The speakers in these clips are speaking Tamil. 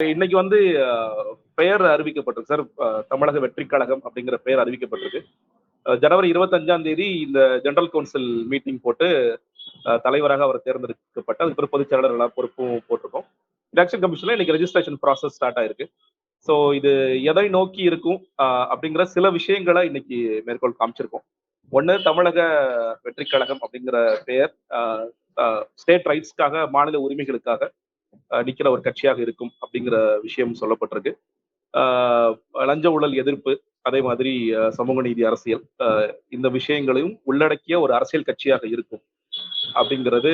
இன்னைக்கு வந்து பெயர் அறிவிக்கப்பட்டிருக்கு சார். தமிழக வெற்றி கழகம் அப்படிங்கிற பெயர் அறிவிக்கப்பட்டிருக்கு. ஜனவரி இருபத்தஞ்சாம் தேதி இந்த ஜெனரல் கவுன்சில் மீட்டிங் போட்டு தலைவராக அவர் தேர்ந்தெடுக்கப்பட்டு அதுக்கு பொதுச் செயலாளர் எல்லா பொறுப்பும் போட்டிருக்கோம். எலெக்ஷன் கமிஷன்ல இன்னைக்கு ரெஜிஸ்ட்ரேஷன் ப்ராசஸ் ஸ்டார்ட் ஆயிருக்கு. ஸோ இது எதை நோக்கி இருக்கும் அஹ், அப்படிங்கிற சில விஷயங்களை இன்னைக்கு மேற்கோள் காமிச்சிருக்கோம். ஒன்று தமிழக வெற்றி கழகம் அப்படிங்கிற பெயர் ஸ்டேட் ரைட்ஸ்க்காக மாநில உரிமைகளுக்காக நிக்கிற ஒரு கட்சியாக இருக்கும் அப்படிங்கிற விஷயம் சொல்லப்பட்டிருக்கு. லஞ்ச ஊழல் எதிர்ப்பு அதே மாதிரி சமூக நீதி அரசியல் அஹ், இந்த விஷயங்களையும் உள்ளடக்கிய ஒரு அரசியல் கட்சியாக இருக்கும் அப்படிங்கிறது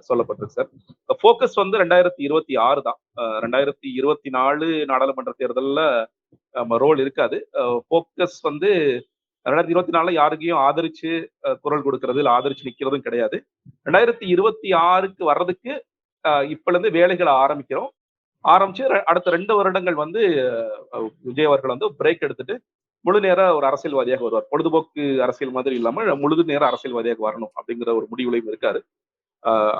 சொல்லப்பட்டிருக்கு சார். ஃபோக்கஸ் வந்து ரெண்டாயிரத்தி இருபத்தி ஆறு தான். ரெண்டாயிரத்தி இருபத்தி நாலு நாடாளுமன்ற தேர்தலில் நம்ம ரோல் இருக்காது. ஃபோக்கஸ் வந்து ரெண்டாயிரத்தி இருபத்தி நாலுல யாருக்கையும் ஆதரிச்சு குரல் கொடுக்கறது இல்லை ஆதரிச்சு நிக்கிறதும் கிடையாது. ரெண்டாயிரத்தி இருபத்தி ஆறுக்கு வர்றதுக்கு அஹ், இப்பல இருந்து வேலைகளை ஆரம்பிக்கிறோம். ஆரம்பிச்சு அடுத்த ரெண்டு வருடங்கள் வந்து விஜய் அவர்கள் வந்து பிரேக் எடுத்துட்டு முழு நேர ஒரு அரசியல்வாதியாக வருவார். பொழுதுபோக்கு அரசியல் மாதிரி இல்லாம முழு நேர அரசியல்வாதியாக வரணும் அப்படிங்கிற ஒரு முடிவுலையும் இருக்காரு.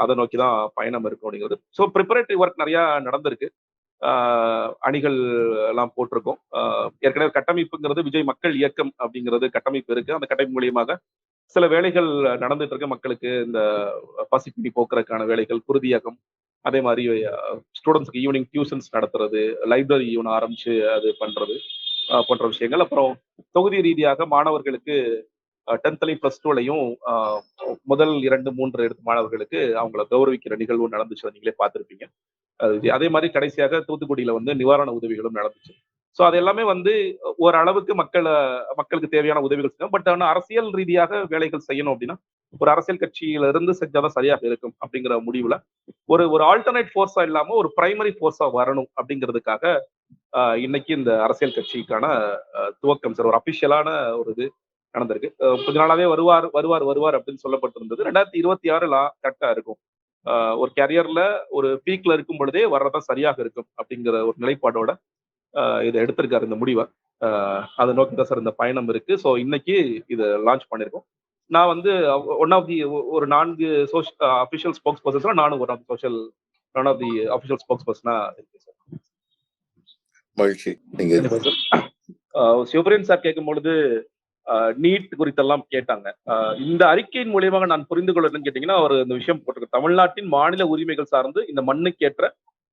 அதை நோக்கி தான் பயணம் இருக்கும் அப்படிங்கிறது. ஸோ ப்ரிப்பரேட்டரி ஒர்க் நிறையா நடந்திருக்கு. அணிகள் எல்லாம் போட்டிருக்கோம். ஏற்கனவே கட்டமைப்புங்கிறது விஜய் மக்கள் இயக்கம் அப்படிங்கிறது கட்டமைப்பு இருக்கு. அந்த கட்டமைப்பு மூலியமாக சில வேலைகள் நடந்துட்டு இருக்கு. மக்களுக்கு இந்த பசிப்பிடி போக்குறதுக்கான வேலைகள் குருதியகம் அதே மாதிரி ஸ்டூடெண்ட்ஸ்க்கு ஈவினிங் டியூஷன்ஸ் நடத்துறது லைப்ரரி ஒன்று ஆரம்பிச்சு அது பண்றது போன்ற விஷயங்கள். அப்புறம் தொகுதி ரீதியாக மாணவர்களுக்கு டென்த்லையும் ப்ளஸ் டூலையும் முதல் இரண்டு மூன்று எடுத்த மாணவர்களுக்கு அவங்கள கௌரவிக்கிற நிகழ்வு நடந்துச்சு. நீங்களே பார்த்துருப்பீங்க. அது அதே மாதிரி கடைசியாக தூத்துக்குடியில வந்து நிவாரண உதவிகளும் நடந்துச்சு. ஸோ அது எல்லாமே வந்து ஓரளவுக்கு மக்களை மக்களுக்கு தேவையான உதவிகள் செய்யணும் பட் ஆனால் அரசியல் ரீதியாக வேலைகள் செய்யணும் அப்படின்னா ஒரு அரசியல் கட்சியில இருந்து செஞ்சாதான் சரியாக இருக்கும் அப்படிங்கிற முடிவுல ஒரு ஒரு ஆல்டர்னேட் ஃபோர்ஸா இல்லாம ஒரு பிரைமரி ஃபோர்ஸா வரணும் அப்படிங்கிறதுக்காக இன்னைக்கு இந்த அரசியல் கட்சிக்கான துவக்கம் சார் ஒரு அபிஷியலான ஒரு இது நடந்திருக்கு. கொஞ்ச நாளாவே வருவார் வருவார் வருவார் அப்படின்னு சொல்லப்பட்டிருந்தது. ரெண்டாயிரத்தி இருபத்தி ஆறுல கரெக்டா இருக்கும். ஒரு கேரியர்ல ஒரு பீக்ல இருக்கும் பொழுதே வர்றதா சரியாக இருக்கும் அப்படிங்கிற ஒரு நிலைப்பாடோட இதை எடுத்திருக்காரு இந்த முடிவை. அதை நோக்கி தான் சார் இந்த பயணம் இருக்கு. ஸோ இன்னைக்கு இதை லான்ச் பண்ணியிருக்கோம் நான் வந்து ஒன் ஆஃப் தி ஒரு நான்கு சோஷியல் அஃபிஷியல் ஸ்போக்ஸ் பர்சன்ஸ்ல நானும் one of social one of the official spokes பர்சனா இருக்கு சார். மகிழ்ச்சி. நீங்க சிவபிரியன் சார். கேட்கும் பொழுது நீட் குறித்தெல்லாம் கேட்டாங்க. இந்த அறிக்கையின் மூலியமாக நான் புரிந்து கொள்ள என்னன்னு கேட்டீங்கன்னா அவர் இந்த விஷயம் போட்டிருக்கு. தமிழ்நாட்டின் மாநில உரிமைகள் சார்ந்து இந்த மண்ணுக்கேற்ற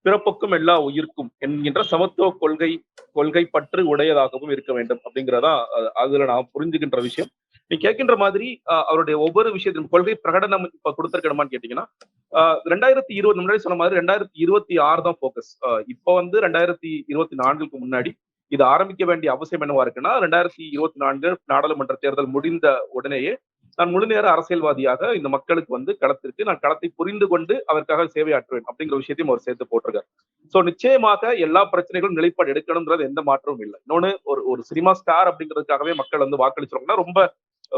பிறப்புக்கும் எல்லா உயிர்க்கும் என்கின்ற சமத்துவ கொள்கை கொள்கை பற்று உடையதாகவும் இருக்க வேண்டும் அப்படிங்கிறதா அதுல நான் புரிஞ்சுகின்ற விஷயம். நீ கேட்கின்ற மாதிரி ஆஹ், அவருடைய ஒவ்வொரு விஷயத்திலும் கொள்கை பிரகடனம் இப்ப கொடுத்திருக்கணுமான்னு கேட்டீங்கன்னா ஆஹ், ரெண்டாயிரத்தி இருபது முன்னாடி சொன்ன மாதிரி ரெண்டாயிரத்தி இருபத்தி ஆறு தான் போக்கஸ் இப்போ வந்து ரெண்டாயிரத்தி இருபத்தி நான்குக்கு முன்னாடி இது ஆரம்பிக்க வேண்டிய அவசியம் என்னவா இருக்குன்னா ரெண்டாயிரத்தி இருபத்தி நான்கு நாடாளுமன்ற தேர்தல் முடிந்த உடனேயே நான் முழு நேர அரசியல்வாதியாக இந்த மக்களுக்கு வந்து களத்திற்கு நான் களத்தை புரிந்து கொண்டு அதற்காக சேவை ஆற்றுவேன் அப்படிங்கிற விஷயத்தையும் அவர் சேர்த்து போட்டிருக்காரு. சோ நிச்சயமாக எல்லா பிரச்சனைகளும் நிலைப்பாடு எடுக்கணும்ன்றது எந்த மாற்றமும் இல்லை. இன்னொன்னு ஒரு ஒரு சினிமா ஸ்டார் அப்படிங்கிறதுக்காகவே மக்கள் வந்து வாக்களிச்சிருவாங்கன்னா ரொம்ப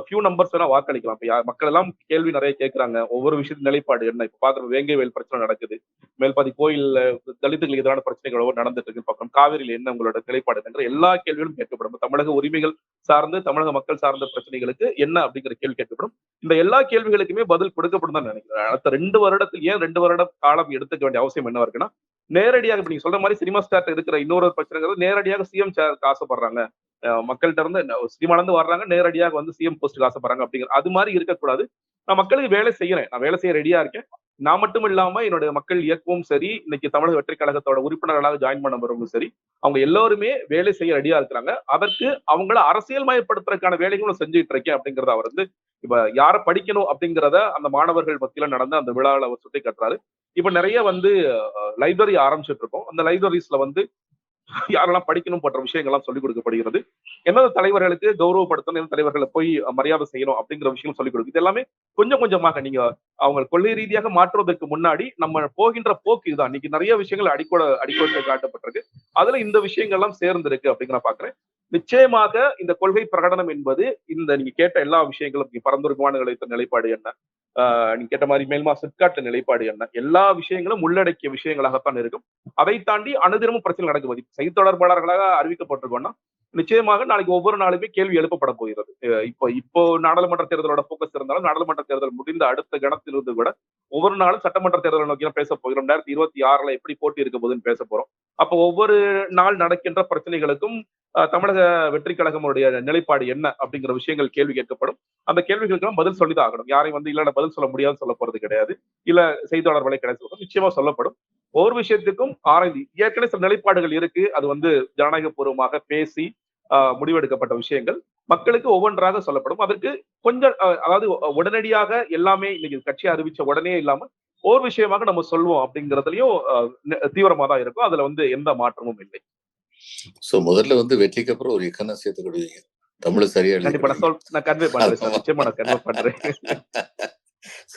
ஃபியூ நம்பர்ஸ் வேணா வாக்களிக்கலாம். இப்ப மக்கள் எல்லாம் கேள்வி நிறைய கேட்கறாங்க ஒவ்வொரு விஷயத்து நிலைப்பாடு என்ன? இப்ப பாக்குற வேங்கை வேல் பிரச்சனை நடக்குது. மேல்பாதி கோயில்ல தலித்துகளுக்கு எதிரான பிரச்சனைகள் நடந்துட்டு இருக்கு பக்கம் காவிரியில் என்ன உங்களோட நிலைப்பாடு என்ற எல்லா கேள்விகளும் கேட்கப்படும். தமிழக உரிமைகள் சார்ந்து தமிழக மக்கள் சார்ந்த பிரச்சனைகளுக்கு என்ன அப்படிங்கிற கேள்வி கேட்கப்படும். இந்த எல்லா கேள்விகளுக்குமே பதில் கொடுக்கப்படும் தான் நினைக்கிறேன். அடுத்த ரெண்டு வருடத்தில் ஏன் ரெண்டு வருட காலம் எடுத்துக்க வேண்டிய அவசியம் என்ன இருக்குன்னா நேரடியாக இப்ப நீங்க சொல்ற மாதிரி சினிமா ஸ்டார்ட் இருக்கிற இன்னொரு பிரச்சனைங்கிறது நேரடியாக சிஎம் சேருக்கு ஆசைப்படுறாங்க மக்கள்கிட்ட இருந்து சினிமாலேருந்து சினிமால இருந்து வர்றாங்க நேரடியாக வந்து சிஎம் போஸ்ட்டுக்கு ஆசைப்படுறாங்க அப்படிங்கிற அது மாதிரி இருக்கக்கூடாது. நான் மக்களுக்கு வேலை செய்யறேன். நான் வேலை செய்ய ரெடியா இருக்கேன். நான் மட்டும் இல்லாம என்னுடைய மக்கள் இயக்கமும் சரி இன்னைக்கு தமிழக வெற்றி கழகத்தோட உறுப்பினர்களாக ஜாயின் பண்ண வரவங்களும் சரி அவங்க எல்லாருமே வேலை செய்ய ரெடியா இருக்கிறாங்க. அதற்கு அவங்கள அரசியல்மயப்படுத்துறதுக்கான வேலைகளும் செஞ்சுட்டு இருக்கேன் அப்படிங்கறத அவர் வந்து இப்ப யார படிக்கணும் அப்படிங்கிறத அந்த மாணவர்கள் மத்தியில நடந்த அந்த விழாவில் அவர் சுட்டி காட்டுறாரு இப்ப நிறைய வந்து லைப்ரரி ஆரம்பிச்சுட்டு இருக்கோம். அந்த லைப்ரரிஸ்ல வந்து யாரெல்லாம் படிக்கணும் போன்ற விஷயங்கள்லாம் சொல்லிக் கொடுக்கப்படுகிறது. எந்தெந்த தலைவர்களுக்கு கௌரவப்படுத்தணும் எந்த தலைவர்களை போய் மரியாதை செய்யணும் அப்படிங்கிற விஷயம் சொல்லிக் கொடுக்கும். இது எல்லாமே கொஞ்சம் கொஞ்சமாக நீங்க அவங்க கொள்கை ரீதியாக மாற்றுவதற்கு முன்னாடி நம்ம போகின்ற போக்கு இதுதான். இன்னைக்கு நிறைய விஷயங்கள் அடிக்கோட அடிக்கோட்டை காட்டப்பட்டிருக்கு. அதுல இந்த விஷயங்கள்லாம் சேர்ந்து இருக்கு அப்படிங்கிற நான் பாக்குறேன் நிச்சயமாக இந்த கொள்கை பிரகடனம் என்பது இந்த நீங்க கேட்ட எல்லா விஷயங்களும் நீங்க பரந்துருக்கு நிலைப்பாடு என்ன? ஆஹ் நீங்க கேட்ட மாதிரி மேல்மா சிற்காட்டு நிலைப்பாடு என்ன? எல்லா விஷயங்களும் உள்ளடக்கிய விஷயங்களாகத்தான் இருக்கும். அதை தாண்டி அனுதினமும் பிரச்சனை நடக்குது செய்தி தொடர்பாளர்களாக அறிவிக்கப்பட்டிருக்கோம்னா நிச்சயமாக நாளைக்கு ஒவ்வொரு நாளுமே கேள்வி எழுப்பப்பட போகிறது. இப்போ இப்போ நாடாளுமன்ற தேர்தலோட போக்கஸ் இருந்தாலும் நாடாளுமன்ற தேர்தல் முடிந்த அடுத்த கணத்திலிருந்து கூட ஒவ்வொரு நாளும் சட்டமன்ற தேர்தலை நோக்கி பேச போகிறோம். ரெண்டாயிரத்தி இருபத்தி ஆறுல எப்படி போட்டி இருக்க போகுதுன்னு பேச போறோம். அப்போ ஒவ்வொரு நாள் நடக்கின்ற பிரச்சனைகளுக்கும் தமிழக வெற்றி கழகமுடைய நிலைப்பாடு என்ன அப்படிங்கிற விஷயங்கள் கேள்வி கேட்கப்படும். அந்த கேள்விகளுக்கெல்லாம் பதில் சொல்லிதான் ஆகணும். யாரையும் வந்து இல்லைன்னா பதில் சொல்ல முடியாதுன்னு சொல்ல போறது கிடையாது. இல்ல செய்தியாளர்களை கிடையாது நிச்சயமா சொல்லப்படும். ஒவ்வொரு விஷயத்துக்கும் ஆராய்ந்து ஏற்கனவே சில நிலைப்பாடுகள் இருக்கு. அது வந்து ஜனநாயக பூர்வமாக பேசி முடிவெடுக்கப்பட்ட விஷயங்கள். மக்களுக்கு ஒவ்வொன்றாக சொல்லப்படும். அதற்கு கொஞ்சம் அதாவது உடனடியாக எல்லாமே இன்னைக்கு கட்சி அறிவிச்ச உடனே இல்லாம ஒவ்வொரு விஷயமாக நம்ம சொல்வோம் அப்படிங்கறதுலயும் தீவிரமா தான் இருக்கும். அதுல வந்து எந்த மாற்றமும் இல்லை. சோ முதல்ல வந்து வெற்றிக்கு அப்புறம் ஒரு இக்கனை சேர்த்துக்கிடுவீங்க தமிழ் சரியா கண்டிப்பா நான் சொல் நான் கன்வே பண்றேன் சார். நிச்சயமா நான் கன்வே பண்றேன்.